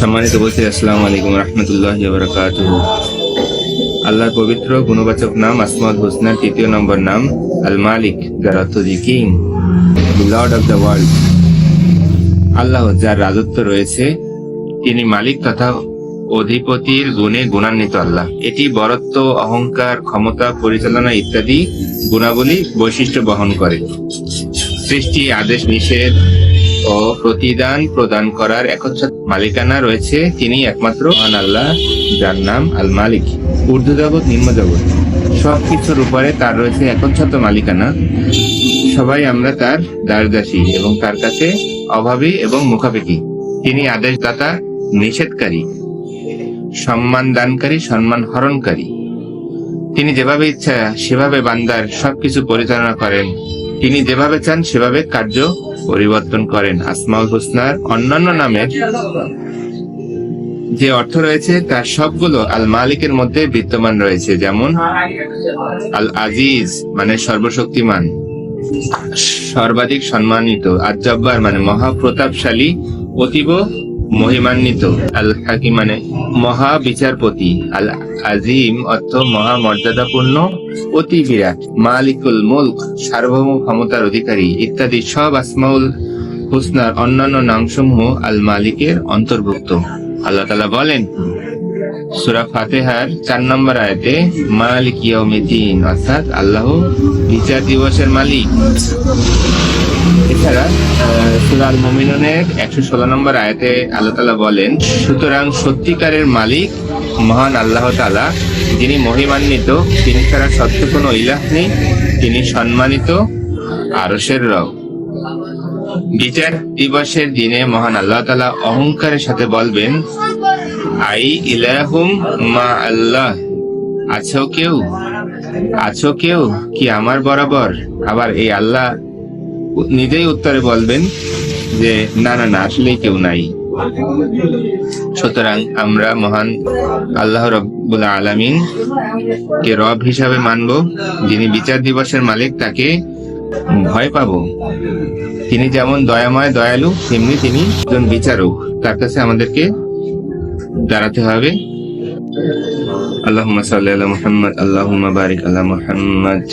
সম্মানিত বলছি আসসালামু আলাইকুম রহমতুল্লাহ বারকাত আল্লাহর পবিত্র গুণবাচক নাম আসমাউল হোসনার তৃতীয় নম্বর নাম আল মালিক the king lord of the world আল্লাহ যার রাজত্ব রয়েছে, তিনি মালিক তথা অধিপতির গুণে গুণান্বিত আল্লাহ। এটি বরত্ব, অহংকার, ক্ষমতা, পরিচালনা ইত্যাদি গুণাবলী বৈশিষ্ট্য বহন করে। সৃষ্টি আদেশ নিষেধ ও প্রতিদান প্রদান করার একচ্ছত্র মালিকানা রয়েছে তিনি একমাত্র মহান আল্লাহ, যার নাম আল মালিক ঊর্ধ্ব জগৎ, নিম্ন জগৎ। সবকিছুর উপরে তার রয়েছে একচ্ছত্র মালিকানা। সবাই আমরা তার দাসদাসী এবং তার কাছে অভাবী এবং মুখাপেক্ষী। তিনি আদেশদাতা, নিষেধকারী সম্মান দানকারী সম্মান হরণকারী তিনি যেভাবে ইচ্ছা সেভাবে বান্দার সবকিছু পরিচালনা করেন। তিনি যেভাবে চান সেভাবে কার্য পরিবর্তন করেন। আসমাউল হোসনার অন্যান্য নামের যে অর্থ রয়েছে, তার সবগুলো আল মালিকের মধ্যে বিদ্যমান রয়েছে, যেমন আল আজিজ মানে সর্বশক্তিমান, সর্বাধিক সম্মানিত আজ জব্বার মানে মহাপ্রতাপশালী, অতীব মহিমান্বিত আল হাকিম মানে মহা বিচারপতি আল আজিম অর্থ মহা মর্যাদাপূর্ণ অতি বিরাট, মালিকুল মুলক সার্বভৌম ক্ষমতার অধিকারী ইত্যাদি সব আসমাউল হুসনার অন্যান্য নামসমূহ আল মালিকের অন্তর্ভুক্ত। আল্লাহ তালা বলেন সুরা ফাতেহার চার নম্বর আয়তে, মালিক ইয়াউমিদ্দিন, অর্থাৎ আল্লাহ বিচার দিবসের মালিক। এছাড়া সুরা আল মুমিনুনের একশো ষোলো নম্বর বলেন, সুতরাং সত্যিকারের মালিক মহান আল্লাহ তালা যিনি মহিমান্বিত, তিনি ছাড়া নেই, তিনি আরসের রব। বিচার দিবসের দিনে মহান আল্লাহ তালা অহংকারের সাথে বলবেন আই ইলাহুম মা আল্লাহ। আছো কেউ? আছো কেউ কি আমার বরাবর? আবার এই আল্লাহ নিজেই উত্তরে বলবেন যে, না না না আসলে কেউ নাই। সুতরাং আমরা মহান আল্লাহ রব্বুল আলামিন কে রব হিসাবে মানব, যিনি বিচার দিবসের মালিক, তাকে ভয় পাব। তিনি যেমন দয়াময়, দয়ালু, তেমনি তিনি একজন বিচারক। তার কাছে আমাদেরকে দাঁড়াতে হবে। আল্লাহ সাল্লাহ মোহাম্মদ আল্লাহ বারিক আল্লাহ মুহাম্মদ।